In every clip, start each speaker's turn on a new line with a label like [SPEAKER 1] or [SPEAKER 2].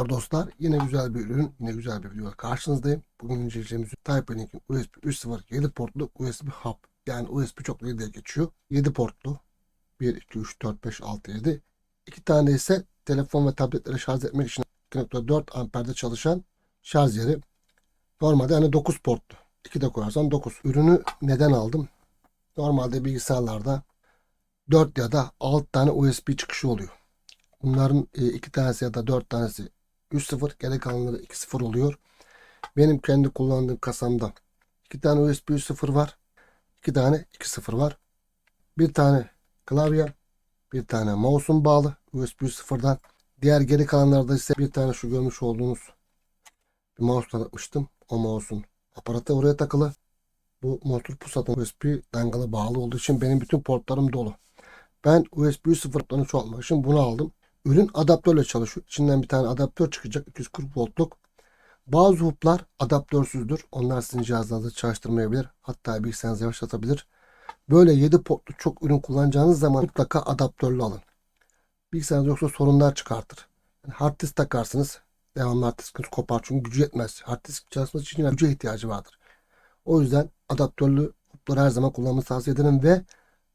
[SPEAKER 1] Merhabalar dostlar. Yine güzel bir ürün, yine güzel bir video karşınızdayım. Bugün inceleyeceğimiz Type-Link'in USB 3.0 7 portlu USB hub. Yani USB çok diye geçiyor. 7 portlu. 1, 2, 3, 4, 5, 6, 7. 2 tane ise telefon ve tabletleri şarj etmek için 2.4 amperde çalışan şarj yeri. Normalde hani 9 portlu. 2 de koyarsan 9. Ürünü neden aldım? Normalde bilgisayarlarda 4 ya da 6 tane USB çıkışı oluyor. Bunların e, iki tanesi ya da dört tanesi 3.0 gerek kalanları 2.0 oluyor. Benim kendi kullandığım kasamda iki tane USB 3.0 var. iki tane 2.0 var. Bir tane klavye, bir tane mouse'um bağlı USB 3.0'dan. Diğer geri kalanlarda ise bir tane şu görmüş olduğunuz bir mouse tanıtmıştım. O mouse'un aparatı oraya takılı. Bu motor pusatın USB dangalı bağlı olduğu için benim bütün portlarım dolu. Ben USB 3.0'larını çoğaltmak için bunu aldım. Ürün adaptörle çalışıyor. İçinden bir tane adaptör çıkacak. 240 voltluk. Bazı huplar adaptörsüzdür. Onlar sizin cihazlarınızı çalıştırmayabilir. Hatta bilgisayarınızı yavaşlatabilir. Böyle 7 portlu çok ürün kullanacağınız zaman mutlaka adaptörlü alın. Bilgisayarınız yoksa sorunlar çıkartır. Yani hard disk takarsınız. Devamlı hard diskiniz kopar çünkü gücü yetmez. Hard disk çalışması için güce ihtiyacı vardır. O yüzden adaptörlü hupları her zaman kullanmanızı tavsiye ederim ve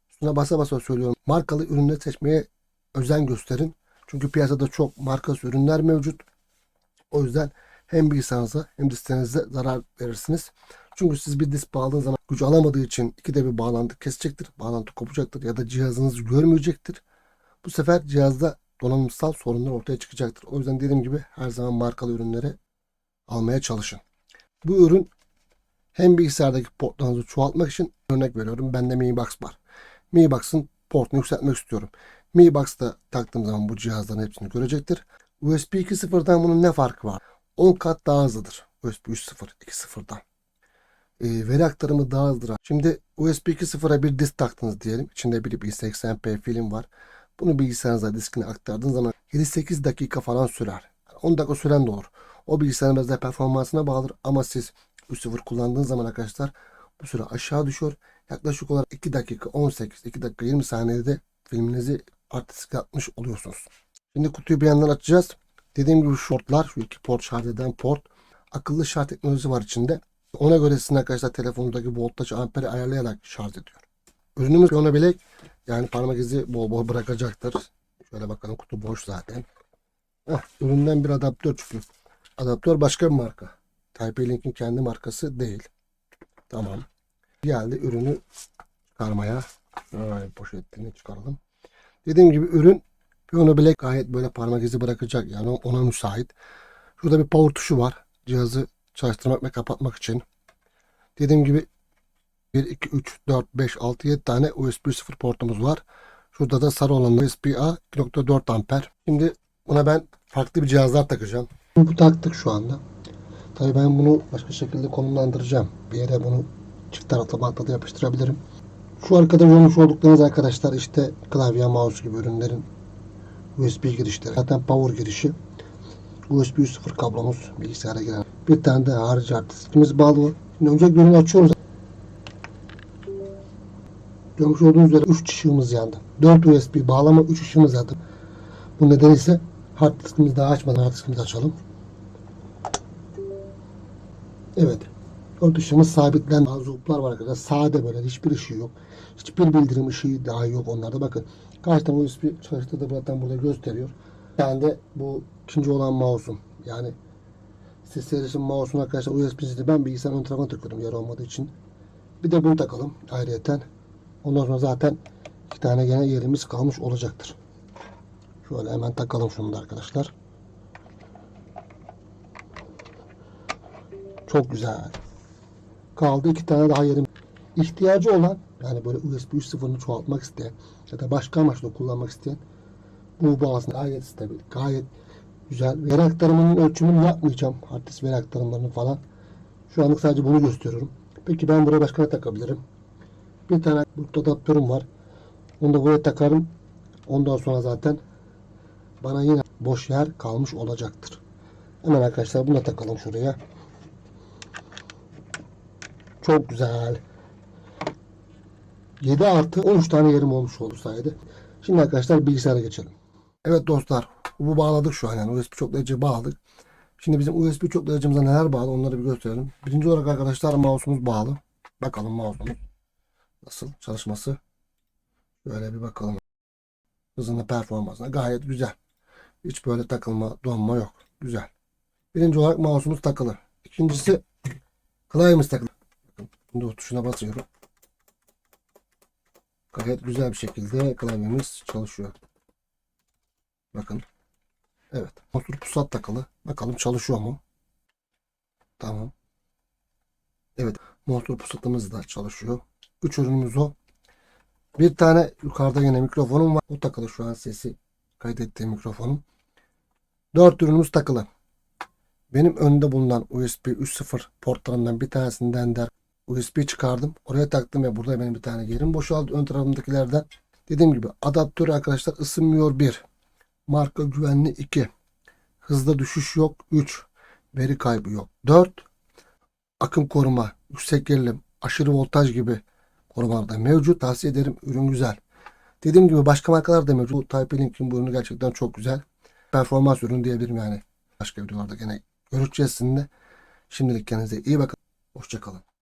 [SPEAKER 1] üstüne basa basa söylüyorum. Markalı ürünleri seçmeye özen gösterin. Çünkü piyasada çok markası ürünler mevcut. O yüzden hem bilgisayarınıza hem de sitenize zarar verirsiniz. Çünkü siz bir disk bağladığınız zaman güç alamadığı için ikide bir bağlantı kesecektir. Bağlantı kopacaktır ya da cihazınız görmeyecektir. Bu sefer cihazda donanımsal sorunlar ortaya çıkacaktır. O yüzden dediğim gibi her zaman markalı ürünleri almaya çalışın. Bu ürün hem bilgisayardaki portlarınızı çoğaltmak için örnek veriyorum. Bende Mi Box var. Mi Box'ın portunu yükseltmek istiyorum. Mi Box'ta taktığım zaman bu cihazların hepsini görecektir. USB 2.0'dan bunun ne farkı var? 10 kat daha hızlıdır. USB 3.0 2.0'dan. E, veri aktarımı daha hızlıdır. Şimdi USB 2.0'a bir disk taktınız diyelim. İçinde bir 1080p film var. Bunu bilgisayarınıza diskine aktardığınız zaman 7-8 dakika falan sürer. 10 dakika süren de olur. O bilgisayarın biraz daha performansına bağlıdır. Ama siz 3.0 kullandığınız zaman arkadaşlar bu süre aşağı düşüyor. Yaklaşık olarak 2 dakika 18, 2 dakika 20 saniyede filminizi artistik yapmış oluyorsunuz. Şimdi kutuyu bir yandan açacağız. Dediğim gibi şu portlar, şu iki port şarj eden port. Akıllı şarj teknolojisi var içinde. Ona göre sizin arkadaşlar telefonunuzdaki voltaj amperi ayarlayarak şarj ediyor. Ürünümüz piyano bilek. Yani parmak izi bol bol bırakacaktır. Şöyle bakalım kutu boş zaten. Heh, üründen bir adaptör çıkıyor. Adaptör başka bir marka. Type-Link'in kendi markası değil. Tamam. Geldi ürünü çıkarmaya. Şöyle poşetini çıkaralım. Dediğim gibi ürün piyano bilek gayet böyle parmak izi bırakacak. Yani ona müsait. Şurada bir power tuşu var. Cihazı çalıştırmak ve kapatmak için. Dediğim gibi 1, 2, 3, 4, 5, 6, 7 tane USB 0 portumuz var. Şurada da sarı olan USB-A 2.4 amper. Şimdi buna ben farklı bir cihazlar takacağım. Bu taktık şu anda. Tabii ben bunu başka şekilde konumlandıracağım. Bir yere bunu çift taraflı bantla da yapıştırabilirim. Şu arkada görmüş olduklarınız arkadaşlar işte klavye, mouse gibi ürünlerin USB girişleri. Zaten power girişi. USB 3.0 kablomuz bilgisayara giren. Bir tane de harici hard bağlı. Şimdi önce ürünü açıyoruz. Görmüş olduğunuz üzere 3 ışığımız yandı. 4 USB bağlama 3 ışığımız yandı. Bu nedeni ise hard diskimizi daha açmadan hard diskimizi açalım. Evet. Dört ışığımız sabitlen bazı huplar var arkadaşlar. Sade böyle hiçbir ışığı yok. Hiçbir bildirim ışığı daha yok onlarda. Bakın karşıdan USB çalıştığı da zaten burada gösteriyor. Yani de bu ikinci olan mouse'um. Yani ses serisi mouse'un arkadaşlar USB'sini ben bilgisayarın ön tarafına takıyorum yer olmadığı için. Bir de bunu takalım ayrıyeten. Ondan sonra zaten iki tane gene yerimiz kalmış olacaktır. Şöyle hemen takalım şunu da arkadaşlar. Çok güzel. Kaldı iki tane daha yerim. İhtiyacı olan yani böyle USB 3.0'ını çoğaltmak isteyen ya da başka amaçla kullanmak isteyen bu bağlantı gayet stabil. Gayet güzel. Veri aktarımının ölçümünü yapmayacağım. Hard disk veri aktarımlarını falan. Şu anlık sadece bunu gösteriyorum. Peki ben buraya başka ne takabilirim? Bir tane Bluetooth adaptörüm var. Onu da buraya takarım. Ondan sonra zaten bana yine boş yer kalmış olacaktır. Hemen arkadaşlar bunu da takalım şuraya. Çok güzel. 7 artı 13 tane yerim olmuş oldu sayede. Şimdi arkadaşlar bilgisayara geçelim. Evet dostlar Bu bağladık şu an yani USB çoklayıcı bağladık. Şimdi bizim USB çoklayıcımıza neler bağlı onları bir gösterelim. Birinci olarak arkadaşlar mouse'umuz bağlı. Bakalım mouse'umuz nasıl çalışması. Şöyle bir bakalım. Hızına performansına gayet güzel. Hiç böyle takılma donma yok. Güzel. Birinci olarak mouse'umuz takılı. İkincisi klavyemiz takılı. Şimdi tuşuna basıyorum. Gayet güzel bir şekilde klavyemiz çalışıyor. Bakın. Evet. Motor pusat takılı. Bakalım çalışıyor mu? Tamam. Evet. Motor pusatımız da çalışıyor. Üç ürünümüz o. Bir tane yukarıda yine mikrofonum var. O takılı şu an sesi kaydettiğim mikrofonum. Dört ürünümüz takılı. Benim önünde bulunan USB 3.0 portlarından bir tanesinden de USB çıkardım. Oraya taktım ve burada benim bir tane yerim boşaldı. Ön tarafımdakilerden. Dediğim gibi adaptör arkadaşlar ısınmıyor 1. Marka güvenli 2. Hızda düşüş yok 3. Veri kaybı yok 4. Akım koruma, yüksek gerilim, aşırı voltaj gibi korumalar da mevcut. Tavsiye ederim. Ürün güzel. Dediğim gibi başka markalar da mevcut. Bu Type-Link'in bu ürünü gerçekten çok güzel. Performans ürünü diyebilirim yani. Başka videolarda gene görüşeceğiz sizinle. Şimdilik kendinize iyi bakın. Hoşçakalın.